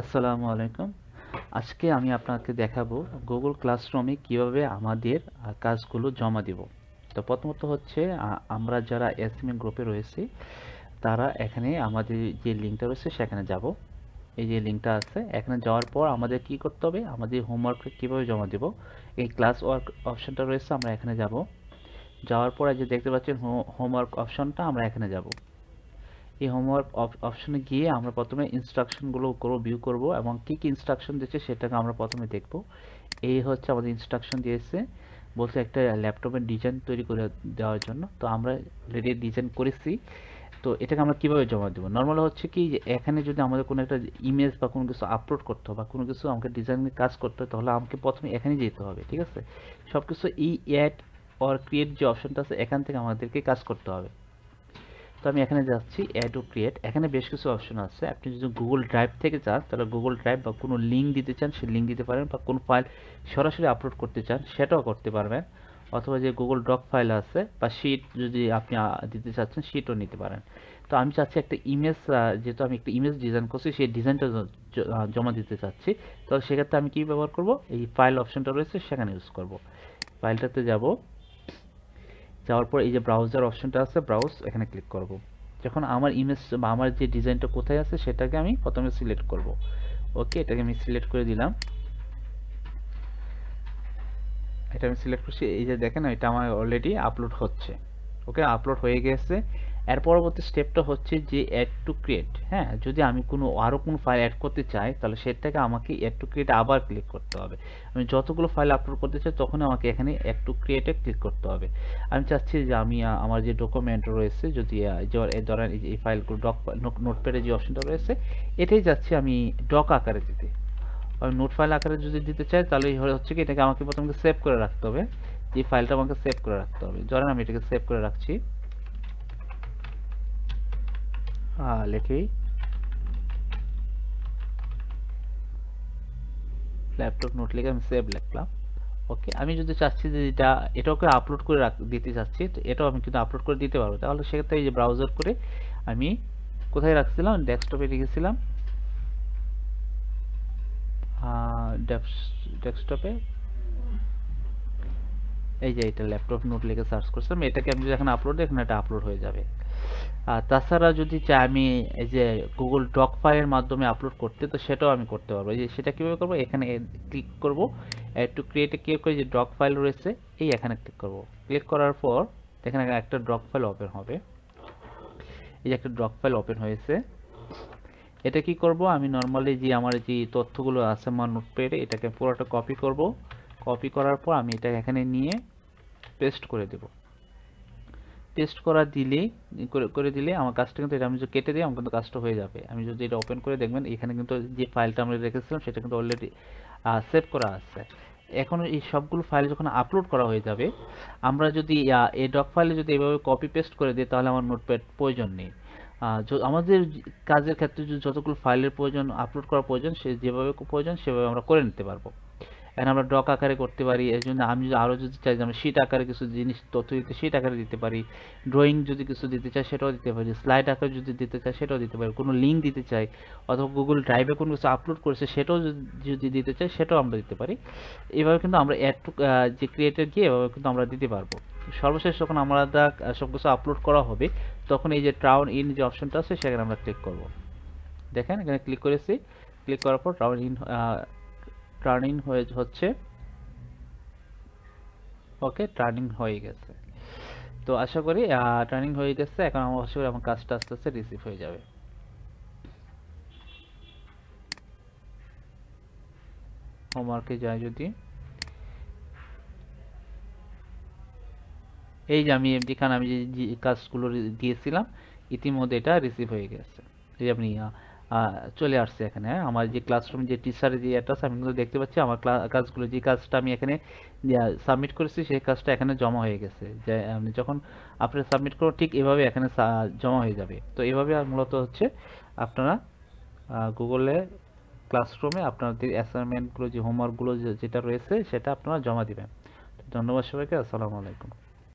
আসসালামু আলাইকুম। আজকে আমি আপনাকে দেখাবো গুগল ক্লাসরুমে কীভাবে আমাদের কাজগুলো জমা দিব। তো প্রথমত হচ্ছে আমরা যারা এসএমএ গ্রুপে রয়েছি, তারা এখানে আমাদের যে লিঙ্কটা রয়েছে সেখানে যাব। এই যে লিঙ্কটা আছে, এখানে যাওয়ার পর আমাদের কি করতে হবে? আমাদের হোমওয়ার্ক কীভাবে জমা দেব? এই ক্লাস ওয়ার্ক অপশনটা রয়েছে, আমরা এখানে যাব। যাওয়ার পর যে দেখতে পাচ্ছেন হোমওয়ার্ক অপশনটা আমরা এখানে যাব। এই হোমওয়ার্ক অপশনে গিয়ে আমরা প্রথমে ইনস্ট্রাকশনগুলো করব ভিউ করব এবং কি কি ইনস্ট্রাকশন দিয়েছে সেটাকে আমরা প্রথমে দেখব। এই হচ্ছে আমাদের ইনস্ট্রাকশন দিয়েছে। বলছে একটা ল্যাপটপের ডিজাইন তৈরি করে দেওয়ার জন্য। তো আমরা রেডি ডিজাইন করেছি। তো এটাকে আমরা কীভাবে জমা দেবো? নর্মাল হচ্ছে কি যে এখানে যদি আমাদের কোনো একটা ইমেজ বা কোনো কিছু আপলোড করতে হবে বা কোনো কিছু আমাকে ডিজাইনের কাজ করতে হয়, তাহলে আমাকে প্রথমে এখানে যেতে হবে, ঠিক আছে? সব কিছু এই অ্যাড অর ক্রিয়েট যে অপশনটা আছে, এখান থেকে আমাদেরকে কাজ করতে হবে। তো আমি এখানে যাচ্ছি অ্যাড ও ক্রিয়েট এখানে বেশ কিছু অপশন আছে। আপনি যদি গুগল ড্রাইভ থেকে চান, তাহলে গুগল ড্রাইভ বা কোনো লিঙ্ক দিতে চান, সেই লিঙ্ক দিতে পারেন বা কোনো ফাইল সরাসরি আপলোড করতে চান, সেটাও করতে পারবেন। অথবা যে গুগল ডক ফাইল আছে বা শিট যদি আপনি দিতে চাচ্ছেন শিটও নিতে পারেন। তো আমি চাচ্ছি একটা ইমেজ যেহেতু আমি একটা ইমেজ ডিজাইন করছি, সেই ডিজাইনটা জমা দিতে চাচ্ছি। তো সেক্ষেত্রে আমি কি ব্যবহার করব? এই ফাইল অপশনটা রয়েছে, সেখানে ইউজ করব। ফাইলটাতে যাব। যাওয়ার পর এই যে ব্রাউজার অপশনটা আছে ব্রাউজ এখানে ক্লিক করব। যখন আমার ইমেজ বা আমার যে ডিজাইনটা কোথায় আছে, সেটাকে আমি প্রথমে সিলেক্ট করব। ওকে এটাকে আমি সিলেক্ট করে দিলাম। এটা আমি সিলেক্ট করছি। এই যে দেখেন, এটা আমার অলরেডি আপলোড হচ্ছে। ওকে আপলোড হয়ে গেছে। এর পরবর্তী স্টেপটা হচ্ছে যে অ্যাড টু ক্রিয়েট হ্যাঁ যদি আমি কোনো আরও কোনো ফাইল অ্যাড করতে চাই, তাহলে সেটাকে আমাকে অ্যাড টু ক্রিয়েট আবার ক্লিক করতে হবে। আমি যতগুলো ফাইল আপলোড করতে চাই, তখন আমাকে এখানে অ্যাড টু ক্রিয়েটে ক্লিক করতে হবে। আমি চাচ্ছি যে আমি আমার যে ডকুমেন্ট রয়েছে, যদি ধরেন এই ফাইলগুলো ডক নোটপ্যাডে যে অপশনটা রয়েছে, এটাই যাচ্ছি আমি ডক আকারে দিতে। আমি নোট ফাইল আকারে যদি দিতে চাই, তাহলে হচ্ছে কি, এটাকে আমাকে প্রথমে সেভ করে রাখতে হবে। যে ফাইলটা আমাকে সেভ করে রাখতে হবে। ধরেন আমি এটাকে সেভ করে রাখছি। লিখি। ল্যাপটপ নোট লিখে আমি সেভ লিখলাম। ওকে আমি যদি চাচ্ছি যে এটা, এটাকে আপলোড করে দিতে চাচ্ছি এটাও আমি কিন্তু আপলোড করে দিতে পারব। তাহলে সেক্ষেত্রে এই যে ব্রাউজার করে আমি কোথায় রাখছিলাম? ডেস্কটপে রেখেছিলাম। ডেস্কটপে এই যে এটা ল্যাপটপ নোট লিখে সার্চ করছিলাম, এটাকে আমি যদি এখানে আপলোড এখানে এটা আপলোড হয়ে যাবে। আর তাছাড়া যদি চাই আমি এই যে গুগল ডক ফাইলের মাধ্যমে আপলোড করতে, তো সেটাও আমি করতে পারব। এই যে সেটা কীভাবে করব? এখানে ক্লিক করব। টু ক্রিয়েটে ক্লিক করে যে ডক ফাইল রয়েছে, এই এখানে ক্লিক করব। ক্লিক করার পর এখানে একটা ডক ফাইল ওপেন হবে। এই যে একটা ডক ফাইল ওপেন হয়েছে। এটা কি করব? আমি নর্মালি যে আমার যে তথ্যগুলো আছে আমার নোটপ্যাডে এটাকে পুরোটা কপি করব। কপি করার পর আমি এটা এখানে নিয়ে পেস্ট করে দেব। পেস্ট করা দিলে, করে করে দিলে আমার কাজটা কিন্তু এটা আমি যদি কেটে দিই, আমার কিন্তু কাজটা হয়ে যাবে। আমি যদি এটা ওপেন করে দেখবেন, এখানে কিন্তু যে ফাইলটা আমরা রেখেছিলাম, সেটা কিন্তু অলরেডি সেভ করা আছে। এখন এই সবগুলো ফাইল যখন আপলোড করা হয়ে যাবে, আমরা যদি এই ডক ফাইলে যদি এভাবে কপি পেস্ট করে দিই, তাহলে আমার নোটপ্যাড প্রয়োজন নেই। আমাদের কাজের ক্ষেত্রে যতগুলো ফাইলের প্রয়োজন আপলোড করার প্রয়োজন, সে যেভাবে প্রয়োজন, সেভাবে আমরা করে নিতে পারব। এখন আমরা ডক আকারে করতে পারি এর জন্য আমি যদি আরও যদি চাই আমরা শিট আকারে কিছু জিনিস, তথ্য দিতে শিট আকারে দিতে পারি ড্রয়িং যদি কিছু দিতে চাই সেটাও দিতে পারি স্লাইড আকারে যদি দিতে চাই সেটাও দিতে পারি, কোনো লিঙ্ক দিতে চাই, অথবা গুগল ড্রাইভে কোনো কিছু আপলোড করেছে সেটাও যদি দিতে চাই সেটাও আমরা দিতে পারি। এভাবে কিন্তু আমরা অ্যাড টু যে ক্রিয়েটেড গিয়ে এভাবে কিন্তু আমরা দিতে পারব। সর্বশেষ যখন আমরা সব কিছু আপলোড করা হবে, তখন এই যে ট্রাউন ইন যে অপশনটা আছে সেখানে আমরা ক্লিক করব। দেখেন এখানে ক্লিক করেছি ক্লিক করার পর ট্রাউন ইন টার্নিং হয়ে হচ্ছে। ওকে টার্নিং হয়ে গেছে। তো আশা করি টার্নিং হয়ে গেছে। এখন আমার আশা করি আমার কাজটা আস্তে আস্তে রিসিভ হয়ে যাবে। হোমওয়ার্কে যাই যদি। এই যে আমি যেখানে আমি যে কাজগুলো দিয়েছিলাম ইতিমধ্যে এটা রিসিভ হয়ে গেছে। এই আপনি চলে আসছে এখানে। হ্যাঁ? আমার যে ক্লাসরুম যে টিচারের যে অ্যাড্রেস আমি কিন্তু দেখতে পাচ্ছি আমার কাজগুলো যে কাজটা আমি এখানে সাবমিট করেছি, সেই কাজটা এখানে জমা হয়ে গেছে। যে যখন আপনি সাবমিট করো ঠিক এভাবে এখানে জমা হয়ে যাবে। তো এভাবে আর মূলত হচ্ছে আপনারা গুগলে ক্লাসরুমে আপনাদের অ্যাসাইনমেন্টগুলো যে হোমওয়ার্কগুলো যেটা রয়েছে, সেটা আপনারা জমা দিবেন। ধন্যবাদ সবাইকে, আসসালামু আলাইকুম।